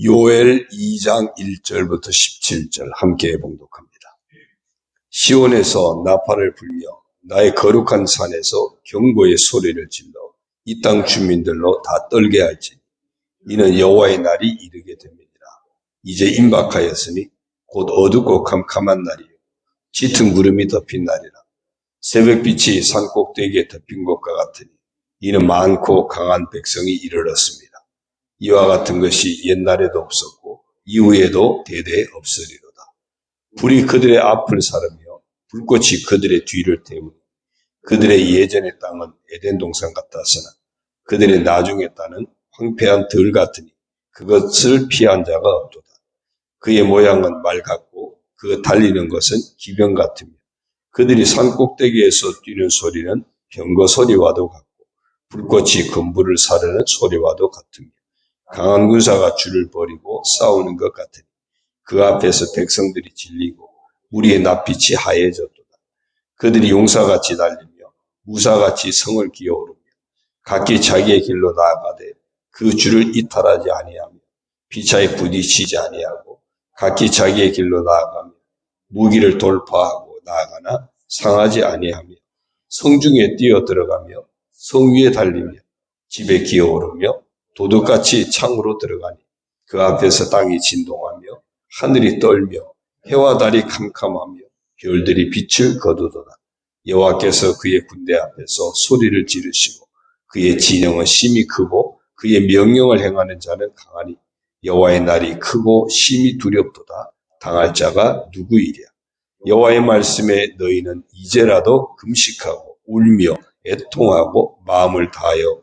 요엘 2장 1절부터 17절 함께 봉독합니다. 시온에서 나팔을 불며 나의 거룩한 산에서 경고의 소리를 질러 이 땅 주민들로 다 떨게 할지 이는 여호와의 날이 이르게 됩니다. 이제 임박하였으니 곧 어둡고 캄캄한 날이요 짙은 구름이 덮인 날이라 새벽빛이 산 꼭대기에 덮인 것과 같으니 이는 많고 강한 백성이 이르렀습니다. 이와 같은 것이 옛날에도 없었고 이후에도 대대 없으리로다. 불이 그들의 앞을 사르며 불꽃이 그들의 뒤를 태우니 그들의 예전의 땅은 에덴 동산 같았으나 그들의 나중의 땅은 황폐한 들 같으니 그것을 피한 자가 없도다. 그의 모양은 말 같고 그 달리는 것은 기병 같으며 그들이 산 꼭대기에서 뛰는 소리는 병거 소리와도 같고 불꽃이 건물을 사르는 소리와도 같으며 강한 군사가 줄을 버리고 싸우는 것 같으니 그 앞에서 백성들이 질리고 우리의 낯빛이 하얘졌도다. 그들이 용사같이 달리며 무사같이 성을 기어오르며 각기 자기의 길로 나아가되 그 줄을 이탈하지 아니하며 피차에 부딪히지 아니하고 각기 자기의 길로 나아가며 무기를 돌파하고 나아가나 상하지 아니하며 성중에 뛰어 들어가며 성 위에 달리며 집에 기어오르며 도둑같이 창으로 들어가니 그 앞에서 땅이 진동하며 하늘이 떨며 해와 달이 캄캄하며 별들이 빛을 거두도다. 여호와께서 그의 군대 앞에서 소리를 지르시고 그의 진영은 심히 크고 그의 명령을 행하는 자는 강하니 여호와의 날이 크고 심히 두렵도다. 당할 자가 누구이랴. 여호와의 말씀에 너희는 이제라도 금식하고 울며 애통하고 마음을 다하여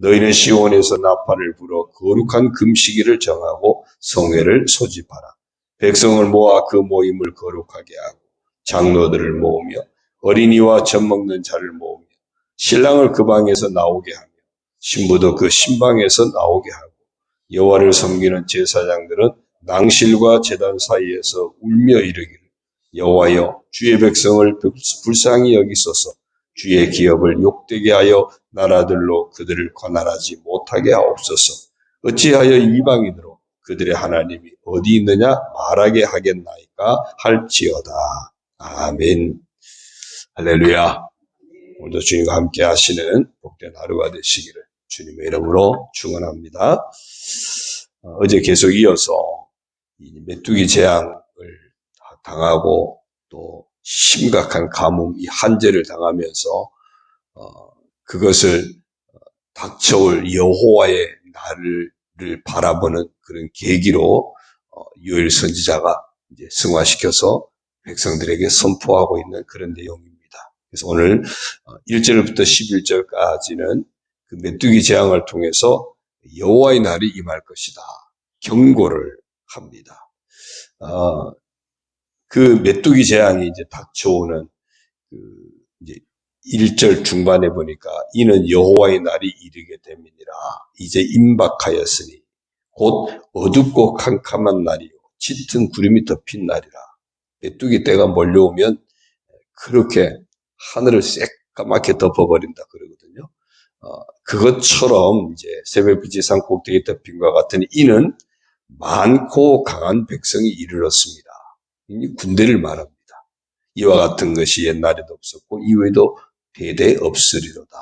너희는 시온에서 나팔을 불어 거룩한 금시기를 정하고 성회를 소집하라. 백성을 모아 그 모임을 거룩하게 하고 장로들을 모으며 어린이와 젖 먹는 자를 모으며 신랑을 그 방에서 나오게 하며 신부도 그 신방에서 나오게 하고 여호와를 섬기는 제사장들은 낭실과 제단 사이에서 울며 이르기를 여호와여 주의 백성을 불쌍히 여기소서 주의 기업을 욕되게 하여 나라들로 그들을 관할하지 못하게 하옵소서. 어찌하여 이방인으로 그들의 하나님이 어디 있느냐 말하게 하겠나이까 할지어다. 아멘. 할렐루야. 오늘도 주님과 함께 하시는 복된 하루가 되시기를 주님의 이름으로 축원합니다. 어, 어제 계속 이어서 메뚜기 재앙을 당하고 또 심각한 가뭄, 이 한재를 당하면서 어, 그것을 닥쳐올 여호와의 날을 바라보는 그런 계기로 어, 요엘 선지자가 이제 승화시켜서 백성들에게 선포하고 있는 그런 내용입니다. 그래서 오늘 1절부터 어, 11절까지는 그 메뚜기 재앙을 통해서 여호와의 날이 임할 것이다. 경고를 합니다. 어, 그 메뚜기 재앙이 이제 닥쳐오는 그 이제 1절 중반에 보니까 이는 여호와의 날이 이르게 됩니다. 이제 임박하였으니 곧 어둡고 캄캄한 날이요 짙은 구름이 덮인 날이라. 메뚜기 때가 몰려오면 그렇게 하늘을 새까맣게 덮어버린다 그러거든요. 어, 그것처럼 이제 새벽빛이 산 꼭대기 덮인과 같은 이는 많고 강한 백성이 이르렀습니다. 군대를 말합니다. 이와 같은 것이 옛날에도 없었고 이후에도 대대 없으리로다.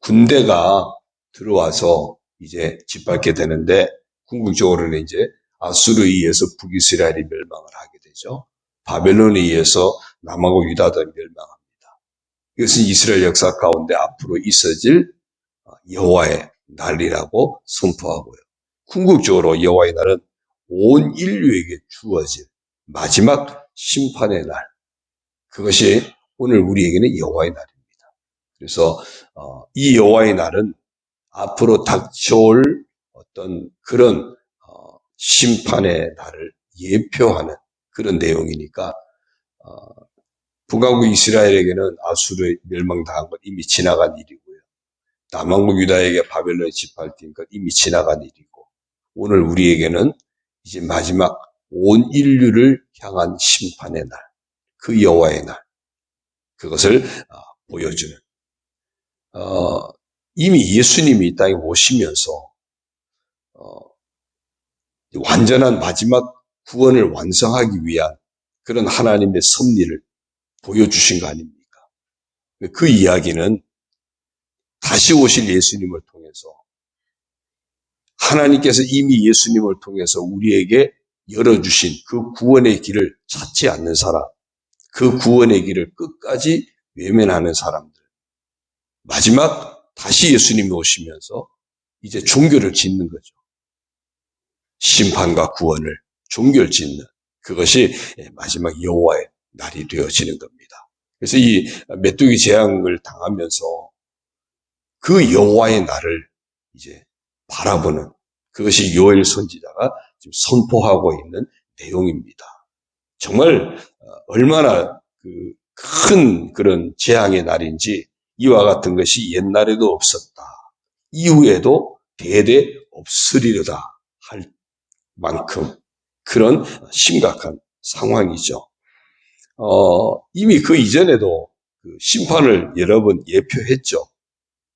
군대가 들어와서 이제 짓밟게 되는데 궁극적으로는 이제 아수르에 의해서 북이스라엘이 멸망을 하게 되죠. 바벨론에 의해서 남하고 유다도 멸망합니다. 이것은 이스라엘 역사 가운데 앞으로 있어질 여호와의 날이라고 선포하고요. 궁극적으로 여호와의 날은 온 인류에게 주어질 마지막 심판의 날. 그것이 오늘 우리에게는 여호와의 날입니다. 그래서 어, 이 여호와의 날은 앞으로 닥쳐올 어떤 그런 어, 심판의 날을 예표하는 그런 내용이니까 어, 북왕국 이스라엘에게는 아수르에 멸망당한 건 이미 지나간 일이고요. 남왕국 유다에게 바벨론에 짓밟힌 건 이미 지나간 일이고 오늘 우리에게는 이제 마지막 온 인류를 향한 심판의 날, 그 여호와의 날, 그것을 어, 보여주는 어, 이미 예수님이 이 땅에 오시면서 어, 완전한 마지막 구원을 완성하기 위한 그런 하나님의 섭리를 보여주신 거 아닙니까? 그 이야기는 다시 오실 예수님을 통해서 하나님께서 이미 예수님을 통해서 우리에게 열어주신 그 구원의 길을 찾지 않는 사람, 그 구원의 길을 끝까지 외면하는 사람들, 마지막 다시 예수님이 오시면서 이제 종교를 짓는 거죠. 심판과 구원을 종교를 짓는 그것이 마지막 여호와의 날이 되어지는 겁니다. 그래서 이 메뚜기 재앙을 당하면서 그 여호와의 날을 이제 바라보는 그것이 요엘 선지자가 지금 선포하고 있는 내용입니다. 정말 어, 얼마나 그 큰 그런 재앙의 날인지 이와 같은 것이 옛날에도 없었다. 이후에도 대대 없으리로다 할 만큼 그런 심각한 상황이죠. 어, 이미 그 이전에도 그 심판을 여러 번 예표했죠.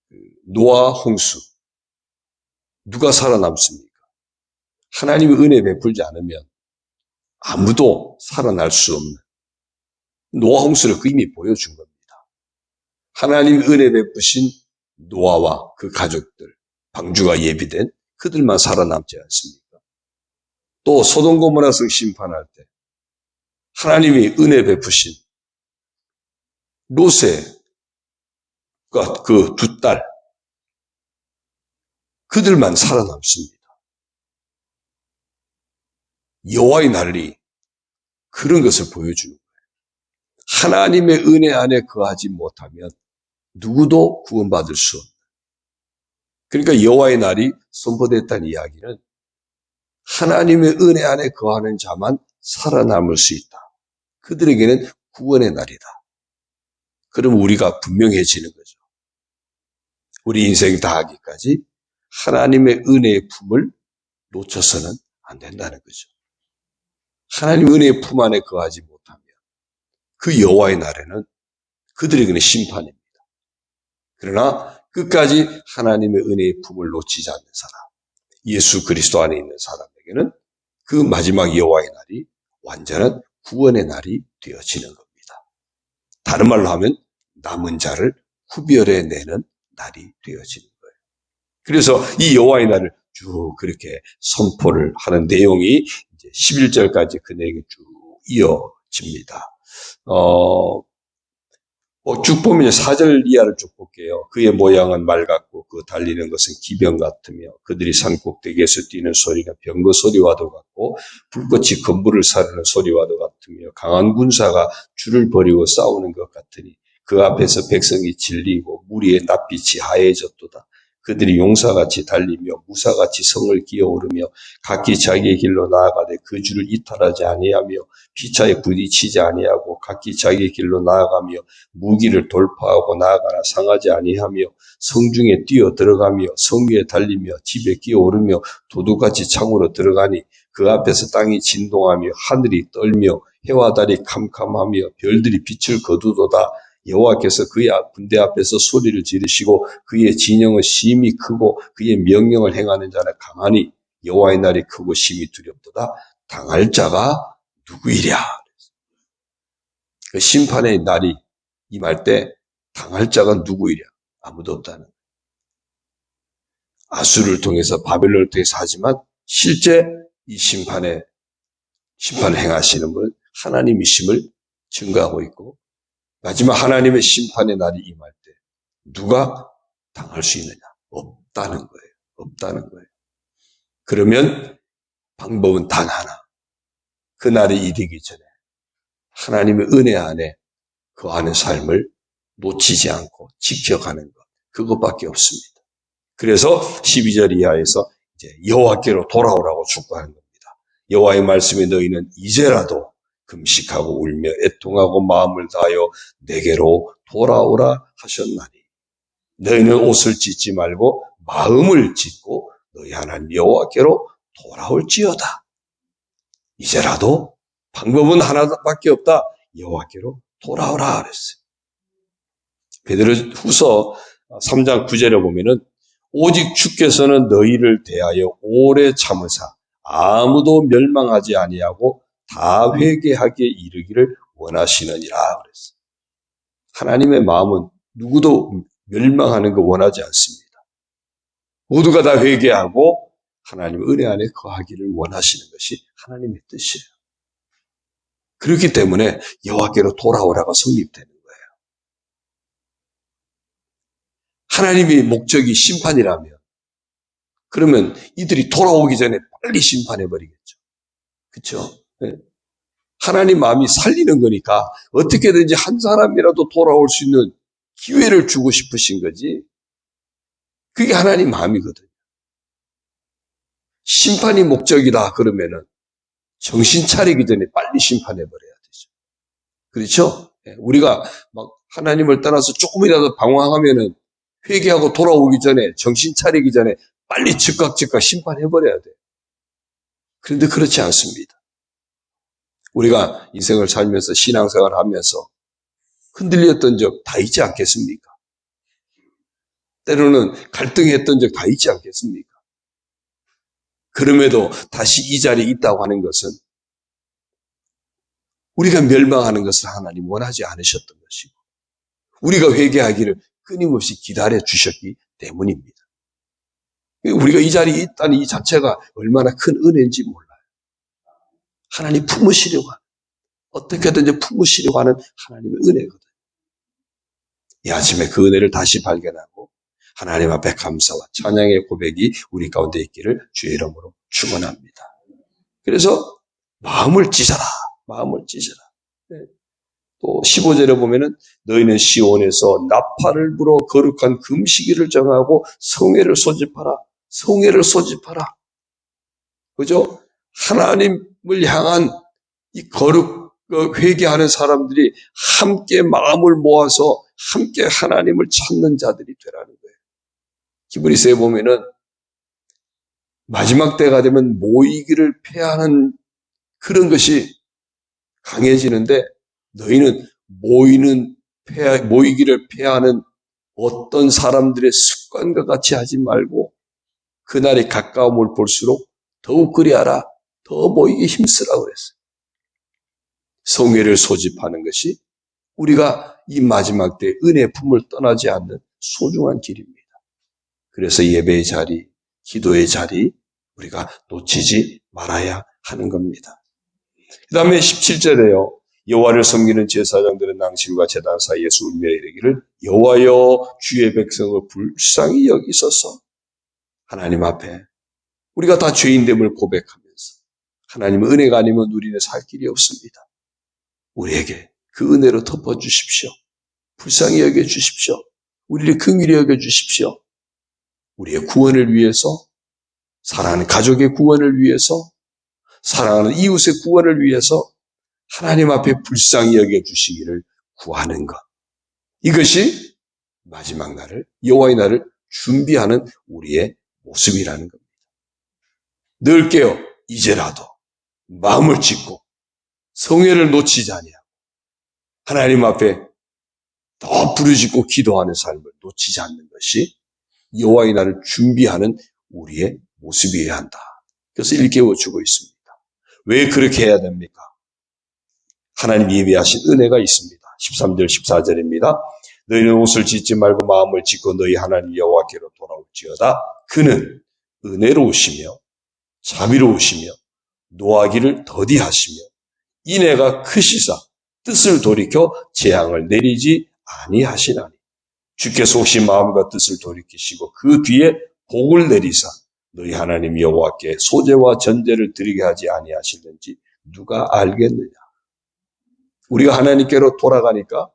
그 노아 홍수. 누가 살아남습니까? 하나님의 은혜 베풀지 않으면 아무도 살아날 수 없는 노아 홍수를 그 이미 보여준 겁니다. 하나님의 은혜 베푸신 노아와 그 가족들, 방주가 예비된 그들만 살아남지 않습니까? 또 소돔 고모라성 심판할 때 하나님이 은혜 베푸신 로세가 그두 딸, 그들만 살아남습니다. 여호와의 날이 그런 것을 보여주는 거예요. 하나님의 은혜 안에 거하지 못하면 누구도 구원받을 수 없는. 그러니까 여호와의 날이 선포됐다는 이야기는 하나님의 은혜 안에 거하는 자만 살아남을 수 있다. 그들에게는 구원의 날이다. 그럼 우리가 분명해지는 거죠. 우리 인생 다하기까지 하나님의 은혜의 품을 놓쳐서는 안 된다는 거죠. 하나님 은혜의 품 안에 거하지 못하면 그 여호와의 날에는 그들에게는 심판입니다. 그러나 끝까지 하나님의 은혜의 품을 놓치지 않는 사람, 예수 그리스도 안에 있는 사람에게는 그 마지막 여호와의 날이 완전한 구원의 날이 되어지는 겁니다. 다른 말로 하면 남은 자를 구별해 내는 날이 되어지는 거예요. 그래서 이 여호와의 날을 쭉 그렇게 선포를 하는 내용이 이제 11절까지 그 내용이 쭉 이어집니다. 어, 어, 쭉 보면 4절 이하를 쭉 볼게요. 그의 모양은 말 같고 그 달리는 것은 기병 같으며 그들이 산 꼭대기에서 뛰는 소리가 병거 소리와도 같고 불꽃이 건물을 사르는 소리와도 같으며 강한 군사가 줄을 버리고 싸우는 것 같으니 그 앞에서 백성이 질리고 무리의 낯빛이 하얘졌도다. 그들이 용사같이 달리며 무사같이 성을 기어오르며 각기 자기의 길로 나아가되 그 줄을 이탈하지 아니하며 피차에 부딪히지 아니하고 각기 자기의 길로 나아가며 무기를 돌파하고 나아가나 상하지 아니하며 성중에 뛰어 들어가며 성 위에 달리며 집에 끼어오르며 도둑같이 창으로 들어가니 그 앞에서 땅이 진동하며 하늘이 떨며 해와 달이 캄캄하며 별들이 빛을 거두도다 여호와께서 그의 군대 앞에서 소리를 지르시고 그의 진영은 심히 크고 그의 명령을 행하는 자는 강하니 여호와의 날이 크고 심히 두렵도다. 당할 자가 누구이랴? 그 심판의 날이 임할 때 당할 자가 누구이랴? 아무도 없다는. 아수를 통해서 바벨론을 통해서 하지만 실제 이 심판에 심판을 행하시는 분은 하나님이심을 증거하고 있고 마지막 하나님의 심판의 날이 임할 때 누가 당할 수 있느냐? 없다는 거예요. 없다는 거예요. 그러면 방법은 단 하나. 그 날이 이르기 전에 하나님의 은혜 안에 거하는 삶을 놓치지 않고 지켜가는 것. 그것밖에 없습니다. 그래서 12절 이하에서 이제 여호와께로 돌아오라고 축복하는 겁니다. 여호와의 말씀에 너희는 이제라도 금식하고 울며 애통하고 마음을 다하여 내게로 돌아오라 하셨나니 너희는 옷을 찢지 말고 마음을 찢고 너희 하나님 여호와께로 돌아올지어다. 이제라도 방법은 하나밖에 없다. 여호와께로 돌아오라 그랬어요. 베드로 후서 3장 9절에 보면은 오직 주께서는 너희를 대하여 오래 참으사 아무도 멸망하지 아니하고 다 회개하게 이르기를 원하시느니라 그랬어요. 하나님의 마음은 누구도 멸망하는 거 원하지 않습니다. 모두가 다 회개하고 하나님 은혜 안에 거하기를 원하시는 것이 하나님의 뜻이에요. 그렇기 때문에 여호와께로 돌아오라고 성립되는 거예요. 하나님의 목적이 심판이라면 그러면 이들이 돌아오기 전에 빨리 심판해 버리겠죠. 그렇죠? 하나님 마음이 살리는 거니까 어떻게든지 한 사람이라도 돌아올 수 있는 기회를 주고 싶으신 거지. 그게 하나님 마음이거든요. 심판이 목적이다 그러면은 정신 차리기 전에 빨리 심판해 버려야 되죠. 그렇죠? 예, 우리가 막 하나님을 떠나서 조금이라도 방황하면은 회개하고 돌아오기 전에 정신 차리기 전에 빨리 즉각 즉각 심판해 버려야 돼요. 그런데 그렇지 않습니다. 우리가 인생을 살면서 신앙생활을 하면서 흔들렸던 적 다 있지 않겠습니까? 때로는 갈등했던 적 다 있지 않겠습니까? 그럼에도 다시 이 자리에 있다고 하는 것은 우리가 멸망하는 것을 하나님 원하지 않으셨던 것이고 우리가 회개하기를 끊임없이 기다려 주셨기 때문입니다. 우리가 이 자리에 있다는 이 자체가 얼마나 큰 은혜인지 몰라요. 하나님 품으시려고 하는, 어떻게든지 품으시려고 하는 하나님의 은혜거든요. 이 아침에 그 은혜를 다시 발견하고 하나님 앞에 감사와 찬양의 고백이 우리 가운데 있기를 주의 이름으로 축원합니다. 그래서 마음을 찢어라. 마음을 찢어라. 네. 또 15절에 보면은 너희는 시온에서 나팔을 불어 거룩한 금식일을 정하고 성회를 소집하라. 성회를 소집하라. 그죠? 하나님을 향한 이 거룩 그 회개하는 사람들이 함께 마음을 모아서 함께 하나님을 찾는 자들이 되라는 거예요. 기브리스에 보면은 마지막 때가 되면 모이기를 패하는 그런 것이 강해지는데 너희는 모이는 패 모이기를 패하는 어떤 사람들의 습관과 같이 하지 말고 그날이 가까움을 볼수록 더욱 그리하라 더 모이기 힘쓰라 그랬어요. 성회를 소집하는 것이 우리가 이 마지막 때 은혜 품을 떠나지 않는 소중한 길입니다. 그래서 예배의 자리, 기도의 자리 우리가 놓치지 말아야 하는 겁니다. 그 다음에 17절에요. 여호와를 섬기는 제사장들은 낭실과 제단 사이에서 울며 이르기를 여호와여 주의 백성을 불쌍히 여기소서 하나님 앞에 우리가 다 죄인됨을 고백하면서 하나님의 은혜가 아니면 우리는 살 길이 없습니다. 우리에게 그 은혜로 덮어 주십시오. 불쌍히 여겨 주십시오. 우리를 긍휼히 여겨 주십시오. 우리의 구원을 위해서 사랑하는 가족의 구원을 위해서 사랑하는 이웃의 구원을 위해서 하나님 앞에 불쌍히 여겨 주시기를 구하는 것. 이것이 마지막 날을 여호와의 날을 준비하는 우리의 모습이라는 겁니다. 늘 깨어 이제라도 마음을 짓고 성회를 놓치지 아니하고 하나님 앞에 더 부르짖고 기도하는 삶을 놓치지 않는 것이 여호와의 날을 준비하는 우리의 모습이어야 한다. 그래서 일깨워 주고 있습니다. 왜 그렇게 해야 됩니까? 하나님 예비하신 은혜가 있습니다. 13절 14절입니다. 너희는 옷을 짓지 말고 마음을 짓고 너희 하나님 여호와께로 돌아올지어다. 그는 은혜로우시며 자비로우시며 노하기를 더디하시며 인애가 크시사 뜻을 돌이켜 재앙을 내리지 아니하시나니 주께서 혹시 마음과 뜻을 돌이키시고 그 뒤에 복을 내리사 너희 하나님 여호와께 소재와 전제를 드리게 하지 아니하실는지 누가 알겠느냐? 우리가 하나님께로 돌아가니까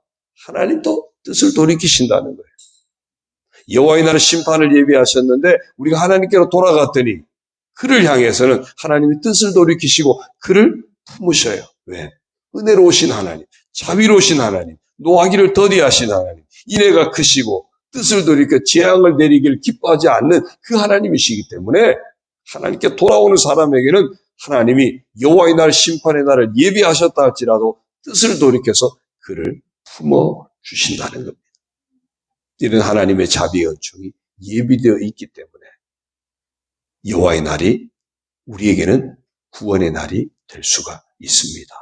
하나님도 뜻을 돌이키신다는 거예요. 여호와의 날은 심판을 예비하셨는데 우리가 하나님께로 돌아갔더니 그를 향해서는 하나님의 뜻을 돌이키시고 그를 품으셔요. 왜? 은혜로우신 하나님, 자비로우신 하나님, 노하기를 더디하신 하나님, 인애가 크시고 뜻을 돌이켜 재앙을 내리길 기뻐하지 않는 그 하나님이시기 때문에 하나님께 돌아오는 사람에게는 하나님이 여호와의 날 심판의 날을 예비하셨다 할지라도 뜻을 돌이켜서 그를 품어 주신다는 겁니다. 이런 하나님의 자비의 은총이 예비되어 있기 때문에 여호와의 날이 우리에게는 구원의 날이 될 수가 있습니다.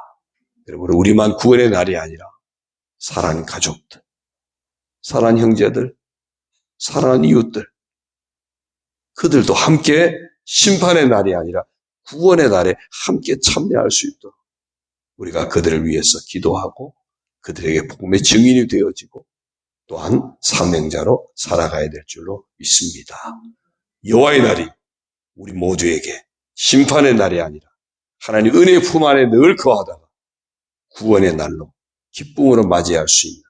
여러분 우리만 구원의 날이 아니라 사랑하는 가족들, 사랑하는 형제들, 사랑하는 이웃들 그들도 함께 심판의 날이 아니라 구원의 날에 함께 참여할 수 있도록 우리가 그들을 위해서 기도하고 그들에게 복음의 증인이 되어지고 또한 사명자로 살아가야 될 줄로 믿습니다. 여호와의 날이 우리 모두에게 심판의 날이 아니라 하나님 은혜의 품 안에 늘 거하다가 구원의 날로 기쁨으로 맞이할 수 있는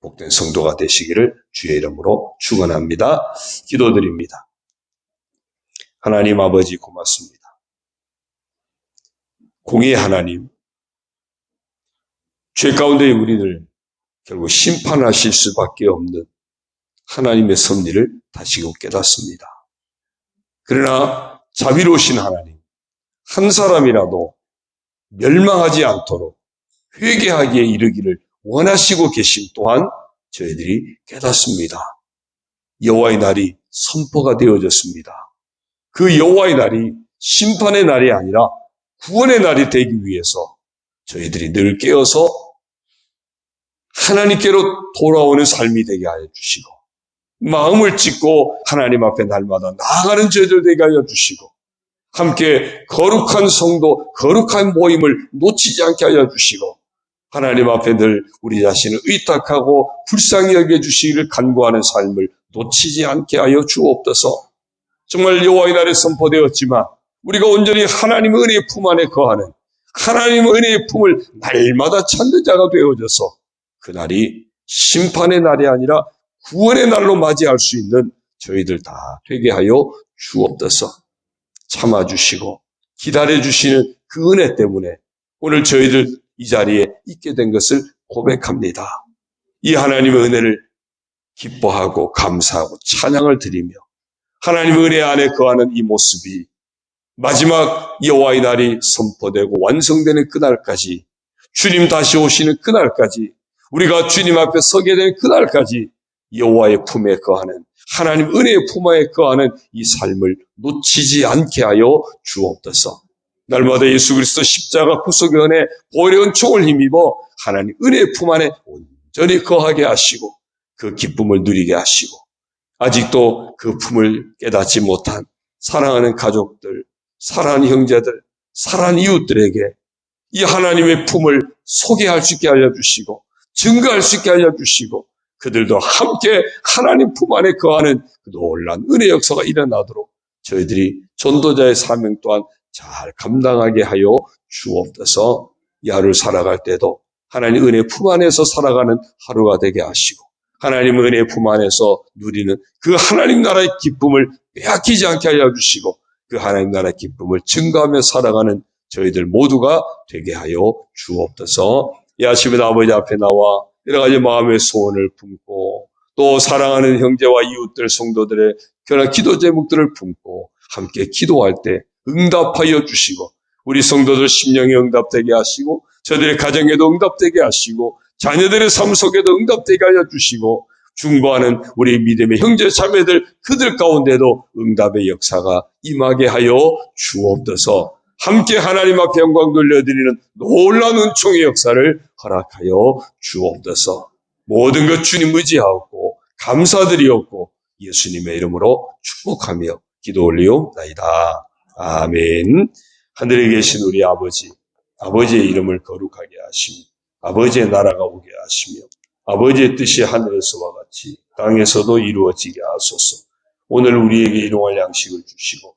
복된 성도가 되시기를 주의 이름으로 축원합니다. 기도드립니다. 하나님 아버지 고맙습니다. 공의 하나님, 죄 가운데 우리를 결국 심판하실 수밖에 없는 하나님의 섭리를 다시금 깨닫습니다. 그러나 자비로우신 하나님, 한 사람이라도 멸망하지 않도록 회개하기에 이르기를 원하시고 계심 또한 저희들이 깨닫습니다. 여호와의 날이 선포가 되어졌습니다. 그 여호와의 날이 심판의 날이 아니라 구원의 날이 되기 위해서 저희들이 늘 깨어서 하나님께로 돌아오는 삶이 되게 하여 주시고 마음을 찢고 하나님 앞에 날마다 나아가는 저희들 되게 하여 주시고 함께 거룩한 성도, 거룩한 모임을 놓치지 않게 하여 주시고 하나님 앞에 늘 우리 자신을 의탁하고 불쌍히 여겨 주시기를 간구하는 삶을 놓치지 않게 하여 주옵소서. 정말 여호와의 날에 선포되었지만 우리가 온전히 하나님의 은혜의 품 안에 거하는 하나님의 은혜의 품을 날마다 찾는 자가 되어져서 그날이 심판의 날이 아니라 구원의 날로 맞이할 수 있는 저희들 다 되게 하여 주옵소서. 참아주시고 기다려주시는 그 은혜 때문에 오늘 저희들 이 자리에 있게 된 것을 고백합니다. 이 하나님의 은혜를 기뻐하고 감사하고 찬양을 드리며 하나님의 은혜 안에 거하는 이 모습이 마지막 여호와의 날이 선포되고 완성되는 그날까지 주님 다시 오시는 그날까지 우리가 주님 앞에 서게 되는 그날까지 여호와의 품에 거하는 하나님 은혜의 품 안에 거하는 이 삶을 놓치지 않게 하여 주옵소서. 날마다 예수 그리스도 십자가 구속의 은혜 보혈의 총을 힘입어 하나님 은혜의 품 안에 온전히 거하게 하시고 그 기쁨을 누리게 하시고 아직도 그 품을 깨닫지 못한 사랑하는 가족들, 사랑하는 형제들, 사랑하는 이웃들에게 이 하나님의 품을 소개할 수 있게 알려주시고 증거할 수 있게 알려주시고 그들도 함께 하나님 품 안에 거하는 그 놀란 은혜 역사가 일어나도록 저희들이 전도자의 사명 또한 잘 감당하게 하여 주옵소서. 이 하루를 살아갈 때도 하나님 은혜 품 안에서 살아가는 하루가 되게 하시고 하나님 은혜 품 안에서 누리는 그 하나님 나라의 기쁨을 빼앗기지 않게 하여 주시고 그 하나님 나라의 기쁨을 증거하며 살아가는 저희들 모두가 되게 하여 주옵소서. 이 아침에 아버지 앞에 나와 여러 가지 마음의 소원을 품고 또 사랑하는 형제와 이웃들 성도들의 그런 기도 제목들을 품고 함께 기도할 때 응답하여 주시고 우리 성도들 심령에 응답되게 하시고 저들의 가정에도 응답되게 하시고 자녀들의 삶 속에도 응답되게 하여 주시고 중보하는 우리 믿음의 형제 자매들 그들 가운데도 응답의 역사가 임하게 하여 주옵소서 함께 하나님 앞에 영광 돌려드리는 놀라운 은총의 역사를 허락하여 주옵소서 모든 것 주님 의지하고 감사드리옵고 예수님의 이름으로 축복하며 기도 올리옵나이다. 아멘. 하늘에 계신 우리 아버지, 아버지의 이름을 거룩하게 하시며, 아버지의 나라가 오게 하시며, 아버지의 뜻이 하늘에서와 같이 땅에서도 이루어지게 하소서. 오늘 우리에게 일용할 양식을 주시고,